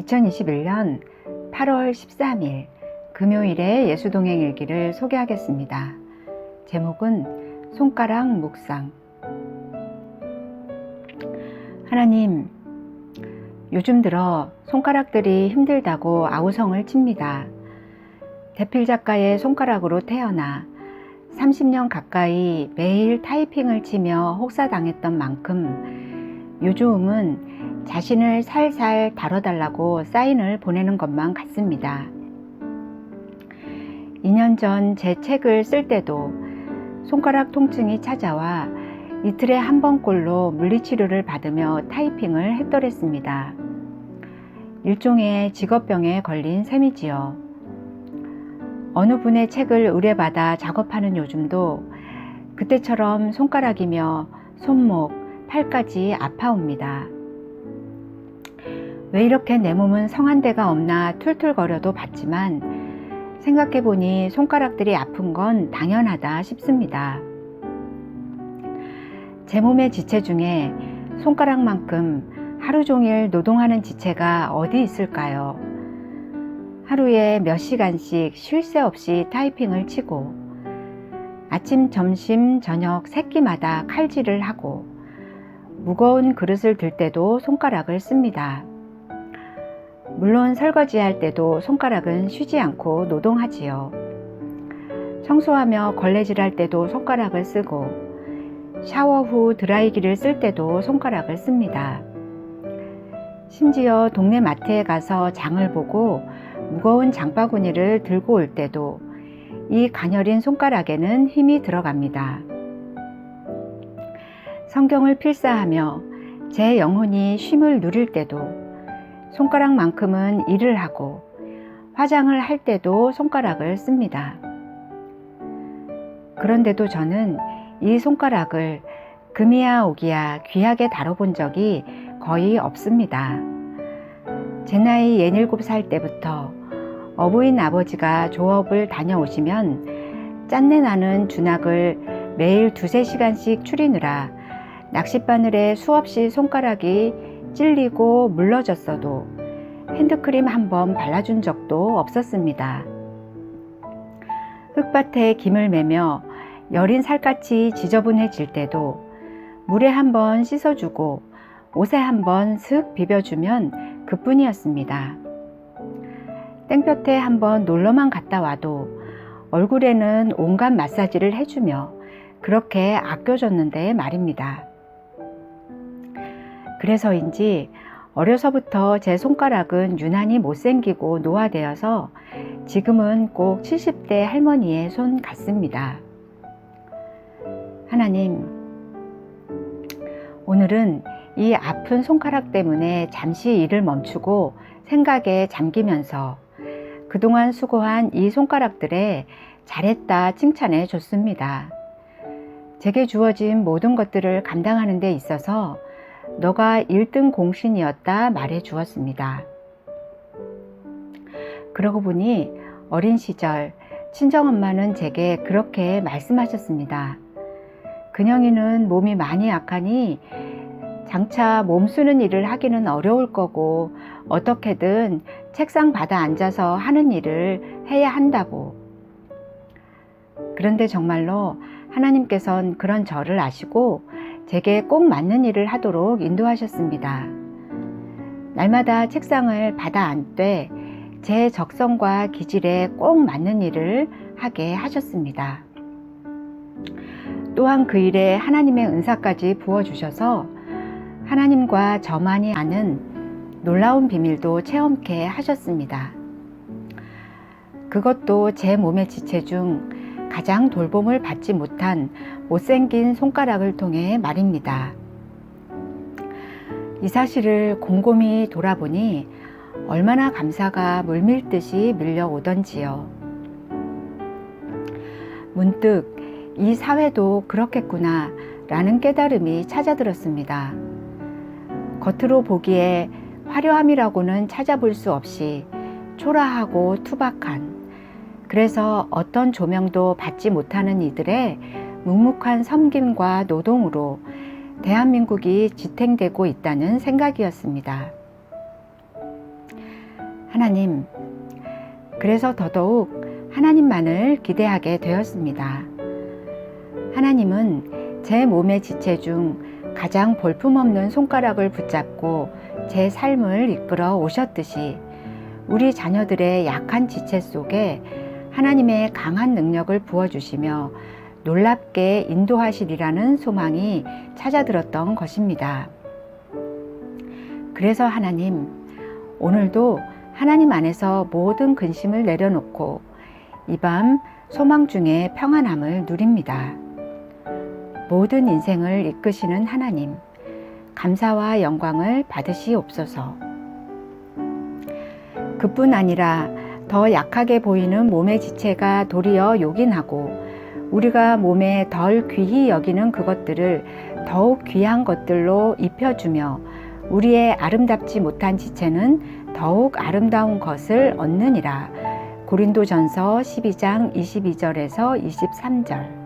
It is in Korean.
2021년 8월 13일 금요일의 예수동행 일기를 소개하겠습니다. 제목은 손가락 묵상. 하나님, 요즘 들어 손가락들이 힘들다고 아우성을 칩니다. 대필 작가의 손가락으로 태어나 30년 가까이 매일 타이핑을 치며 혹사당했던 만큼 요즘은 자신을 살살 다뤄달라고 사인을 보내는 것만 같습니다. 2년 전 제 책을 쓸 때도 손가락 통증이 찾아와 이틀에 한 번꼴로 물리치료를 받으며 타이핑을 했더랬습니다. 일종의 직업병에 걸린 셈이지요. 어느 분의 책을 의뢰받아 작업하는 요즘도 그때처럼 손가락이며 손목, 팔까지 아파옵니다. 왜 이렇게 내 몸은 성한 데가 없나 툴툴거려도 봤지만 생각해보니 손가락들이 아픈 건 당연하다 싶습니다. 제 몸의 지체 중에 손가락만큼 하루 종일 노동하는 지체가 어디 있을까요? 하루에 몇 시간씩 쉴 새 없이 타이핑을 치고 아침, 점심, 저녁 세 끼마다 칼질을 하고 무거운 그릇을 들 때도 손가락을 씁니다. 물론 설거지할 때도 손가락은 쉬지 않고 노동하지요. 청소하며 걸레질할 때도 손가락을 쓰고 샤워 후 드라이기를 쓸 때도 손가락을 씁니다. 심지어 동네 마트에 가서 장을 보고 무거운 장바구니를 들고 올 때도 이 가녀린 손가락에는 힘이 들어갑니다. 성경을 필사하며 제 영혼이 쉼을 누릴 때도 손가락만큼은 일을 하고 화장을 할 때도 손가락을 씁니다. 그런데도 저는 이 손가락을 금이야 오기야 귀하게 다뤄본 적이 거의 없습니다. 제 나이 17살 때부터 어부인 아버지가 조업을 다녀오시면 짠내 나는 준학을 매일 두세 시간씩 추리느라 낚싯바늘에 수없이 손가락이 찔리고 물러졌어도 핸드크림 한 번 발라준 적도 없었습니다. 흙밭에 김을 매며 여린 살갗이 지저분해질 때도 물에 한 번 씻어주고 옷에 한 번 슥 비벼주면 그뿐이었습니다. 땡볕에 한 번 놀러만 갔다 와도 얼굴에는 온갖 마사지를 해주며 그렇게 아껴줬는데 말입니다. 그래서인지 어려서부터 제 손가락은 유난히 못생기고 노화되어서 지금은 꼭 70대 할머니의 손 같습니다. 하나님, 오늘은 이 아픈 손가락 때문에 잠시 일을 멈추고 생각에 잠기면서 그동안 수고한 이 손가락들에 잘했다 칭찬해 줬습니다. 제게 주어진 모든 것들을 감당하는 데 있어서 너가 1등 공신이었다 말해 주었습니다. 그러고 보니 어린 시절 친정엄마는 제게 그렇게 말씀하셨습니다. 근영이는 몸이 많이 약하니 장차 몸 쓰는 일을 하기는 어려울 거고 어떻게든 책상 받아 앉아서 하는 일을 해야 한다고. 그런데 정말로 하나님께선 그런 저를 아시고 제게 꼭 맞는 일을 하도록 인도하셨습니다. 날마다 책상을 받아 앉되 제 적성과 기질에 꼭 맞는 일을 하게 하셨습니다. 또한 그 일에 하나님의 은사까지 부어주셔서 하나님과 저만이 아는 놀라운 비밀도 체험케 하셨습니다. 그것도 제 몸의 지체 중 가장 돌봄을 받지 못한 못생긴 손가락을 통해 말입니다. 이 사실을 곰곰이 돌아보니 얼마나 감사가 물밀듯이 밀려오던지요. 문득 이 사회도 그렇겠구나 라는 깨달음이 찾아들었습니다. 겉으로 보기에 화려함이라고는 찾아볼 수 없이 초라하고 투박한 그래서 어떤 조명도 받지 못하는 이들의 묵묵한 섬김과 노동으로 대한민국이 지탱되고 있다는 생각이었습니다. 하나님, 그래서 더더욱 하나님만을 기대하게 되었습니다. 하나님은 제 몸의 지체 중 가장 볼품없는 손가락을 붙잡고 제 삶을 이끌어 오셨듯이 우리 자녀들의 약한 지체 속에 하나님의 강한 능력을 부어주시며 놀랍게 인도하시리라는 소망이 찾아들었던 것입니다. 그래서 하나님, 오늘도 하나님 안에서 모든 근심을 내려놓고 이 밤 소망 중에 평안함을 누립니다. 모든 인생을 이끄시는 하나님, 감사와 영광을 받으시옵소서. 그뿐 아니라 더 약하게 보이는 몸의 지체가 도리어 요긴하고 우리가 몸에 덜 귀히 여기는 그것들을 더욱 귀한 것들로 입혀주며 우리의 아름답지 못한 지체는 더욱 아름다운 것을 얻느니라. 고린도전서 12장 22절에서 23절.